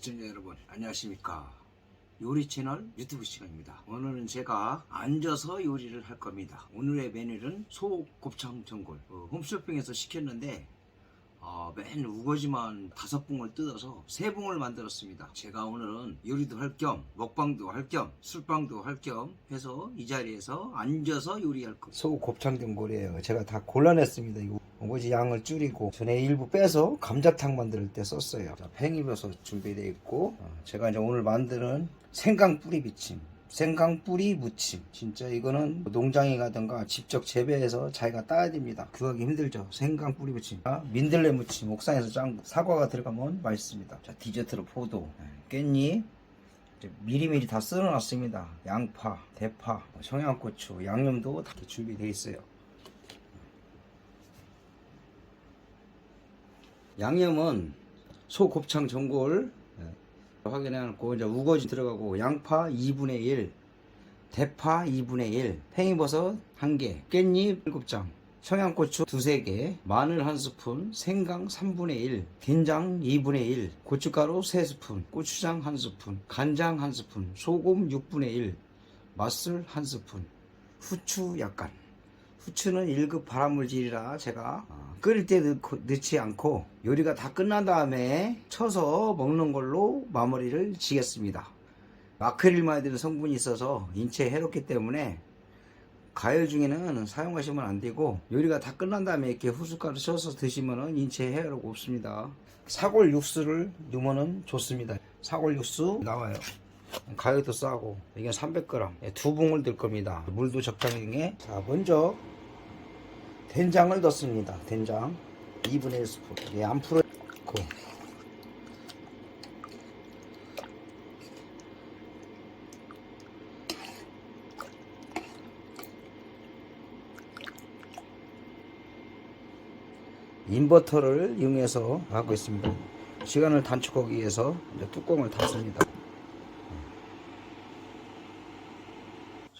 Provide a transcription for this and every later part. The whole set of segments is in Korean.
시청자 여러분 안녕하십니까? 요리 채널 유튜브 시간입니다. 오늘은 제가 앉아서 요리를 할 겁니다. 오늘의 메뉴는 소 곱창 전골. 어, 홈쇼핑에서 시켰는데 어, 맨 우거지만 다섯 봉을 뜯어서 세 봉을 만들었습니다. 제가 오늘은 요리도 할 겸 먹방도 할 겸 술방도 할 겸 해서 이 자리에서 앉아서 요리할 겁니다. 소 곱창 전골이에요. 제가 다 골라냈습니다. 이거 오버지 양을 줄이고 전에 일부 빼서 감자탕 만들 때 썼어요. 자, 팽이버섯 준비되어 있고 어, 제가 이제 오늘 만드는 생강 뿌리 비침. 생강 뿌리 무침. 진짜 이거는 농장에 가든가 직접 재배해서 자기가 따야 됩니다. 구하기 힘들죠. 생강 뿌리 무침. 아, 민들레 무침. 옥상에서 짠 거. 사과가 들어가면 맛있습니다. 자, 디저트로 포도, 네, 깻잎, 미리미리 다 썰어놨습니다. 양파, 대파, 청양고추, 양념도 다 준비되어 있어요. 양념은 소 곱창 전골 예, 확인해놓고 이제 우거지 들어가고 양파 2분의 1, 대파 2분의 1, 팽이버섯 1개, 깻잎 7장, 청양고추 2, 3개, 마늘 1스푼, 생강 3분의 1, 된장 2분의 1, 고춧가루 3스푼, 고추장 1스푼, 간장 1스푼, 소금 6분의 1, 맛술 1스푼, 후추 약간. 후추는 1급 발암물질이라 제가 어, 끓일 때 넣고, 넣지 않고 요리가 다 끝난 다음에 쳐서 먹는 걸로 마무리를 지겠습니다. 마크릴마이드는 성분이 있어서 인체에 해롭기 때문에 가열 중에는 사용하시면 안 되고 요리가 다 끝난 다음에 이렇게 후춧가루 쳐서 드시면 인체에 해롭 없습니다. 사골 육수를 넣으면 좋습니다. 사골 육수 나와요. 가격도 싸고 이게 300g 예, 두 봉을 들 겁니다. 물도 적당하게 자 먼저 된장을 넣습니다. 된장 2분의 1스푼 예, 안 풀어 고 인버터를 이용해서 하고 있습니다. 시간을 단축하기 위해서 뚜껑을 닫습니다. 자,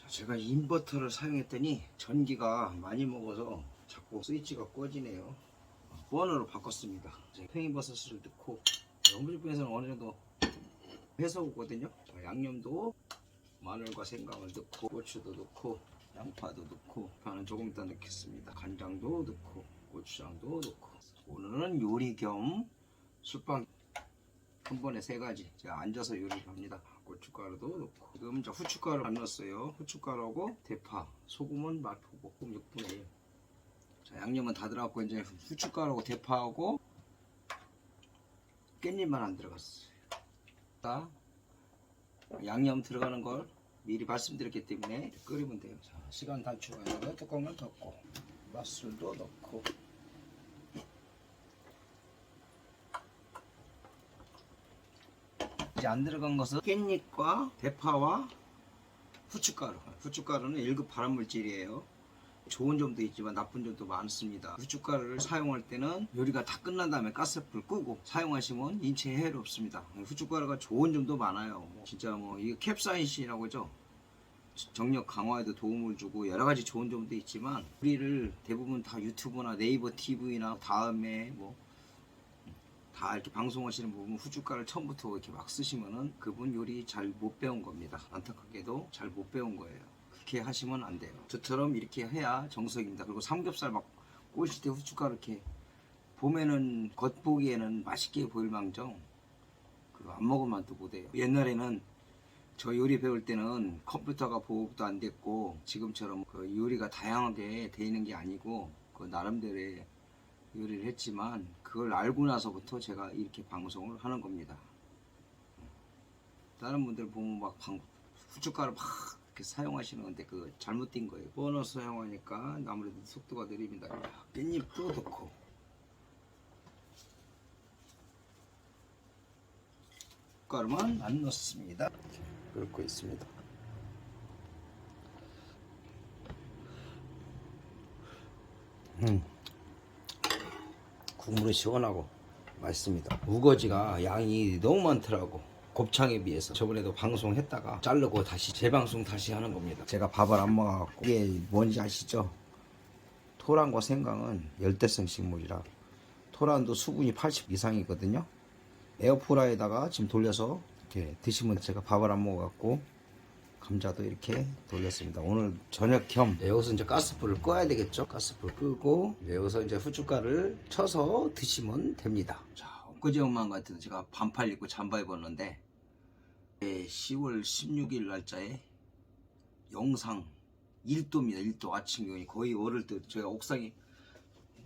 제가 인버터를 사용했더니 전기가 많이 먹어서 자꾸 스위치가 꺼지네요. 번호로 바꿨습니다. 팽이버섯을 넣고 영부집에서는 어느 정도 해서 오거든요. 자, 양념도 마늘과 생강을 넣고 고추도 넣고 양파도 넣고 파는 조금 이따 넣겠습니다. 간장도 넣고 고추장도 넣고 오늘은 요리 겸 술빵 한 번에 세 가지 제가 앉아서 요리를 합니다. 고춧가루도 넣고 지금 저 후춧가루 안 넣었어요. 후춧가루하고 대파, 소금은 맛보고 6분의 1. 자 양념은 다 들어갔고 이제 후춧가루하고 대파하고 깻잎만 안 들어갔어요. 자, 양념 들어가는 걸 미리 말씀드렸기 때문에 끓이면 돼요. 자, 시간 단축하여 뚜껑을 덮고 맛술도 넣고 이제 안 들어간 것은 깻잎과 대파와 후춧가루. 후춧가루는 1급 발암물질이에요. 좋은 점도 있지만 나쁜 점도 많습니다. 후춧가루를 사용할 때는 요리가 다 끝난 다음에 가스불 끄고 사용하시면 인체에 해롭습니다. 후춧가루가 좋은 점도 많아요. 뭐 진짜 뭐 이게 캡사이신이라고 하죠. 정력 강화에도 도움을 주고 여러 가지 좋은 점도 있지만 우리를 대부분 다 유튜브나 네이버 TV나 다음에 뭐 다 이렇게 방송하시는 부분 후춧가루를 처음부터 이렇게 막 쓰시면은 그분 요리 잘 못 배운 겁니다. 안타깝게도 잘 못 배운 거예요. 그렇게 하시면 안 돼요. 저처럼 이렇게 해야 정석입니다. 그리고 삼겹살 막 꼬실 때 후춧가루 이렇게 보면은 겉보기에는 맛있게 보일 망정 그거 안 먹으면 또 못해요. 옛날에는 저 요리 배울 때는 컴퓨터가 보급도 안 됐고 지금처럼 그 요리가 다양하게 돼 있는 게 아니고 그 나름대로의 요리를 했지만 그걸 알고 나서부터 제가 이렇게 방송을 하는 겁니다. 다른 분들 보면 막 방, 후춧가루 막 이렇게 사용하시는 건데 그 잘못된 거예요. 버너 사용하니까 아무래도 속도가 느립니다. 깻잎도 넣고 가루만 안 넣습니다. 끓고 있습니다. 음. 국물은 시원하고 맛있습니다. 우거지가 양이 너무 많더라고. 곱창에 비해서 저번에도 방송했다가 자르고 다시 재방송 다시 하는 겁니다. 제가 밥을 안 먹어갖고 이게 뭔지 아시죠? 토란과 생강은 열대성 식물이라 토란도 수분이 80 이상이거든요. 에어프라이에다가 지금 돌려서 이렇게 드시면 제가 밥을 안 먹어갖고 감자도 이렇게 돌렸습니다. 오늘 저녁 겸 여기서 이제 가스불을 꺼야 되겠죠? 가스불 끄고 여기서 이제 후춧가루를 쳐서 드시면 됩니다. 자, 엊그제 엄마 같은 제가 반팔 입고 잠바 입었는데 10월 16일 날짜에 영상 1도입니다. 1도 아침 기온이 거의 얼을 때 제가 옥상에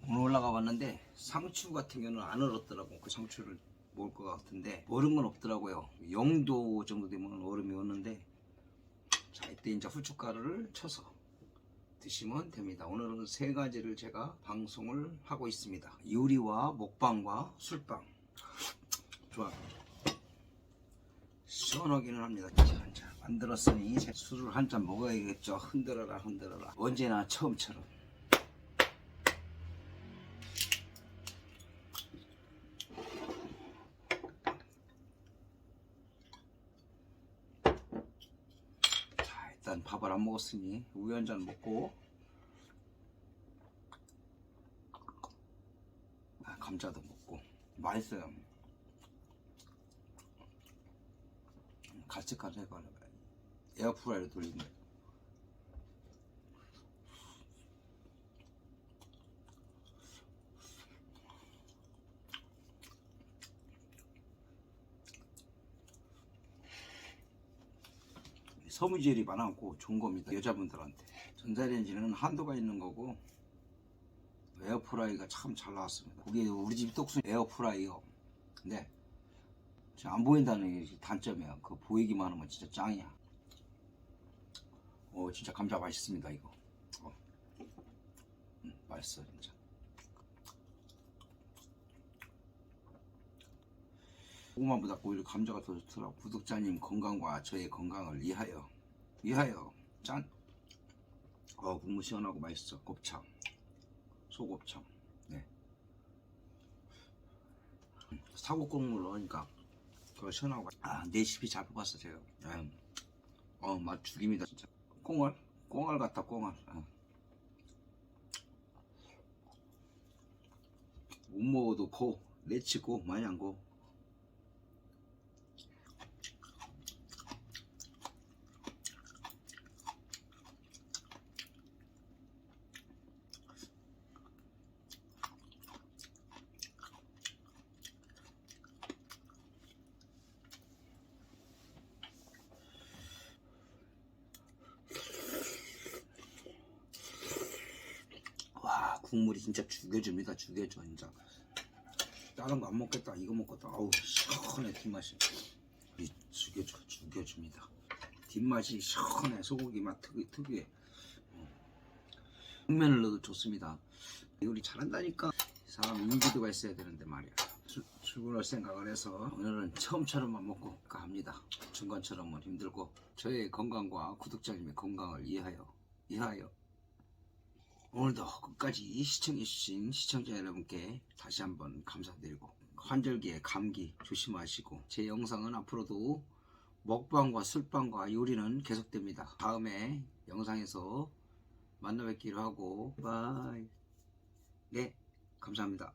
올라가 봤는데 상추 같은 경우는 안 얼었더라고. 그 상추를 먹을 것 같은데 얼은 건 없더라고요. 0도 정도 되면 얼음이 오는데 자 이때 이제 후춧가루를 쳐서 드시면 됩니다. 오늘은 세 가지를 제가 방송을 하고 있습니다. 요리와 먹방과 술방. 시원하기는 합니다. 자, 자, 만들었으니 술을 한 잔 먹어야겠죠. 흔들어라 흔들어라. 언제나 처음처럼. 자, 일단 밥을 안 먹었으니 우유 한 잔 먹고 아, 감자도 먹고 맛있어요. 갈색깔 해봐 에어프라이로 돌린 거예요. 섬유질이 많아갖고 좋은 겁니다 여자분들한테. 전자레인지는 한도가 있는 거고 에어프라이가 참 잘 나왔습니다. 그게 우리 집 떡순 에어프라이요 근데 지금 안 보인다는 게 단점이야. 그 보이기만 하면 진짜 짱이야. 오 진짜 감자 맛있습니다 이거. 어. 음, 맛있어 진짜. 고구마보다 오히려 감자가 더 좋더라고. 구독자님 건강과 저의 건강을 위하여. 위하여. 짠. 어, 국물 시원하고 맛있어. 곱창. 소곱창. 네. 사고 국물 넣으니까 그거 시원하고. 아 레시피 잘 뽑았어 제가. 예. 어맛 죽입니다 진짜. 꽁알? 꽁알 같다 꽁알. 어. 못 먹어도 고 내치고 많이 안고 와 국물이 진짜 죽여줍니다. 죽여줘 진짜 다른 거 안 먹겠다 이거 먹겠다. 아우 시원해 뒷맛이. 이 죽여줘 죽여줍니다. 뒷맛이 시원해 소고기 맛 특유, 특유의 어. 흑면을 넣어도 좋습니다. 요리 잘한다니까. 사람 인지도가 있어야 되는데 말이야. 출- 출근할 생각을 해서 오늘은 처음처럼만 먹고 갑니다. 중간처럼은 힘들고 저의 건강과 구독자님의 건강을 이해하여 이해하여 오늘도 끝까지 시청해주신 시청자 여러분께 다시 한번 감사드리고 환절기에 감기 조심하시고 제 영상은 앞으로도 먹방과 술방과 요리는 계속됩니다. 다음에 영상에서 만나 뵙기로 하고 바이 네 감사합니다.